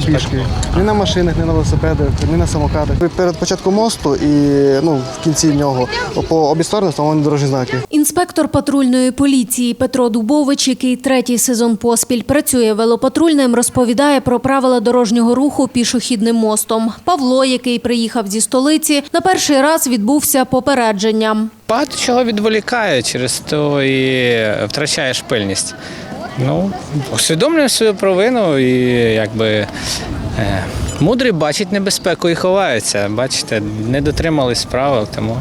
Тільки пішки. Ні на машинах, ні на велосипедах, ні на самокадах. Перед початком мосту і ну, в кінці нього по обі сторони встановлені дорожні знаки. Інспектор патрульної поліції Петро Дубович, який третій сезон поспіль працює велопатрульним, розповідає про правила дорожнього руху пішохідним мостом. Павло, який приїхав зі столиці, на перший раз відбувся попередженням. Багато чого відволікає, через то і втрачаєш пильність. Ну, усвідомлюємо свою провину і якби е, мудрий бачить небезпеку і ховається. Бачите, не дотримались правил, тому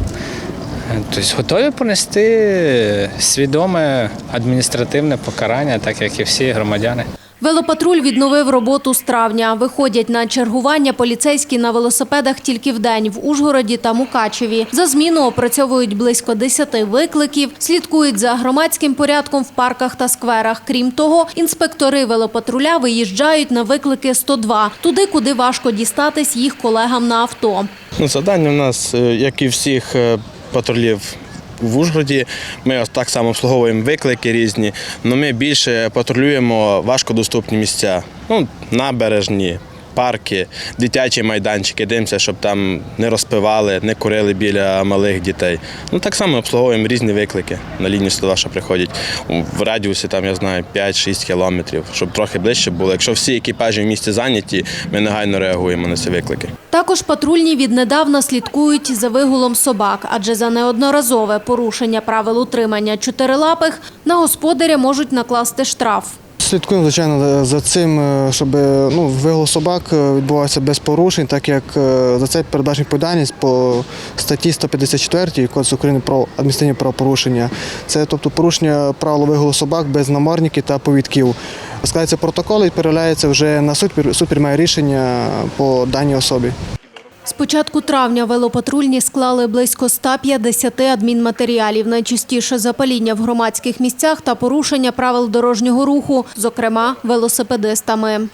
тобто, готові понести свідоме адміністративне покарання, так як і всі громадяни. Велопатруль відновив роботу з травня. Виходять на чергування поліцейські на велосипедах тільки вдень в Ужгороді та Мукачеві. За зміну опрацьовують близько 10 викликів, слідкують за громадським порядком в парках та скверах. Крім того, інспектори велопатруля виїжджають на виклики 102, туди, куди важко дістатись їх колегам на авто. Ну, завдання в нас, е, як і всіх е, патрулів в Ужгороді, ми так само обслуговуємо виклики різні, але ми більше патрулюємо важкодоступні місця. Ну, набережні, парки, дитячі майданчики, дивимося, щоб там не розпивали, не курили біля малих дітей. Ну, так само обслуговуємо різні виклики на лінію 102, що приходять в радіусі, там, я знаю, 5-6 кілометрів, щоб трохи ближче було. Якщо всі екіпажі в місті зайняті, ми негайно реагуємо на ці виклики. Також патрульні віднедавна слідкують за вигулом собак, адже за неодноразове порушення правил утримання чотирилапих на господаря можуть накласти штраф. Слідкуємо, звичайно, за цим, е, щоб е, ну, вигул собак е, відбувався без порушень, так як за це передбачена відповідальність по статті 154 Кодексу України про адміністративні правопорушення. Це тобто порушення правил вигулу собак без намордників та повідків. Складається протокол і переляється вже на суд. Суд приймає рішення по даній особі. З початку травня велопатрульні склали близько 150 адмінматеріалів, найчастіше запаління в громадських місцях та порушення правил дорожнього руху, зокрема велосипедистами.